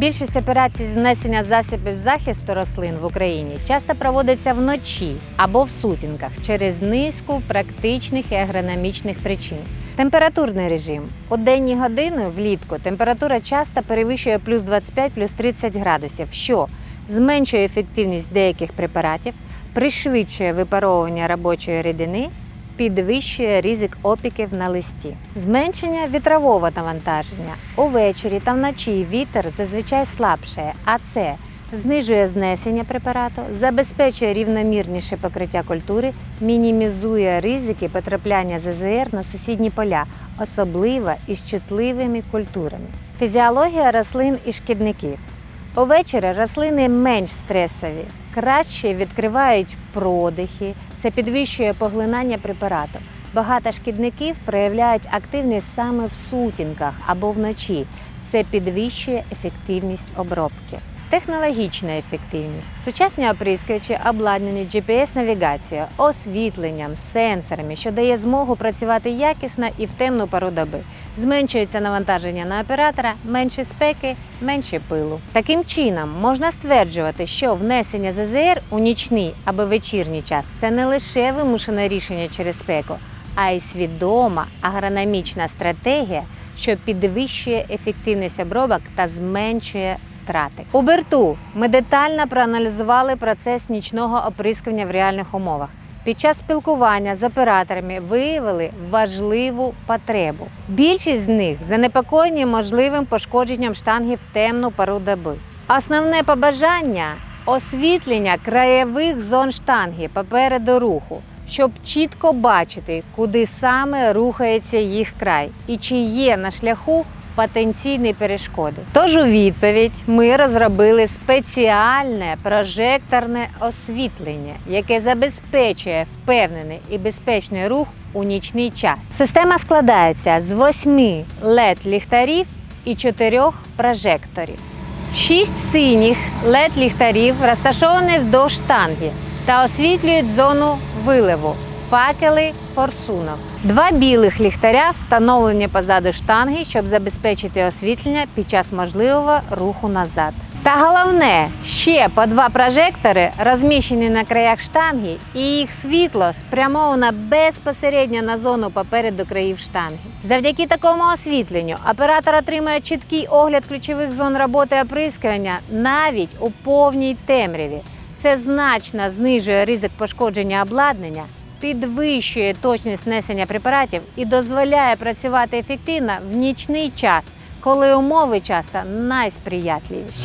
Більшість операцій з внесення засобів захисту рослин в Україні часто проводиться вночі або в сутінках через низку практичних і агрономічних причин. Температурний режим у денні години влітку температура часто перевищує плюс 25 плюс 30 градусів, що зменшує ефективність деяких препаратів, пришвидшує випаровування робочої рідини, підвищує ризик опіків на листі. Зменшення вітрового навантаження. Увечері та вночі вітер зазвичай слабшає, а це знижує знесення препарату, забезпечує рівномірніше покриття культури, мінімізує ризики потрапляння ЗЗР на сусідні поля, особливо із чутливими культурами. Фізіологія рослин і шкідників. Увечері рослини менш стресові, краще відкривають продихи, це підвищує поглинання препарату. Багато шкідників проявляють активність саме в сутінках або вночі. Це підвищує ефективність обробки. Технологічна ефективність. Сучасні оприскувачі обладнані GPS-навігацією, освітленням, сенсорами, що дає змогу працювати якісно і в темну пору доби. Зменшується навантаження на оператора, менше спеки, менше пилу. Таким чином можна стверджувати, що внесення ЗЗР у нічний або вечірній час це не лише вимушене рішення через спеку, а й свідома агрономічна стратегія, що підвищує ефективність обробок та зменшує втрати. У Берту ми детально проаналізували процес нічного оприскування в реальних умовах. Під час спілкування з операторами виявили важливу потребу. Більшість з них занепокоєні можливим пошкодженням штанги в темну пору доби. Основне побажання освітлення краєвих зон штанги попереду руху, щоб чітко бачити, куди саме рухається їх край і чи є на шляху потенційні перешкоди. Тож у відповідь ми розробили спеціальне прожекторне освітлення, яке забезпечує впевнений і безпечний рух у нічний час. Система складається з восьми led ліхтарів і чотирьох прожекторів. Шість синіх led ліхтарів розташовані вдовж штанги та освітлюють зону виливу факели форсунок. Два білих ліхтаря встановлені позаду штанги, щоб забезпечити освітлення під час можливого руху назад. Та головне, ще по два прожектори розміщені на краях штанги, і їх світло спрямовано безпосередньо на зону попереду країв штанги. Завдяки такому освітленню оператор отримує чіткий огляд ключових зон роботи оприскування навіть у повній темряві. Це значно знижує ризик пошкодження обладнання, підвищує точність несення препаратів і дозволяє працювати ефективно в нічний час, коли умови часто найсприятливіші.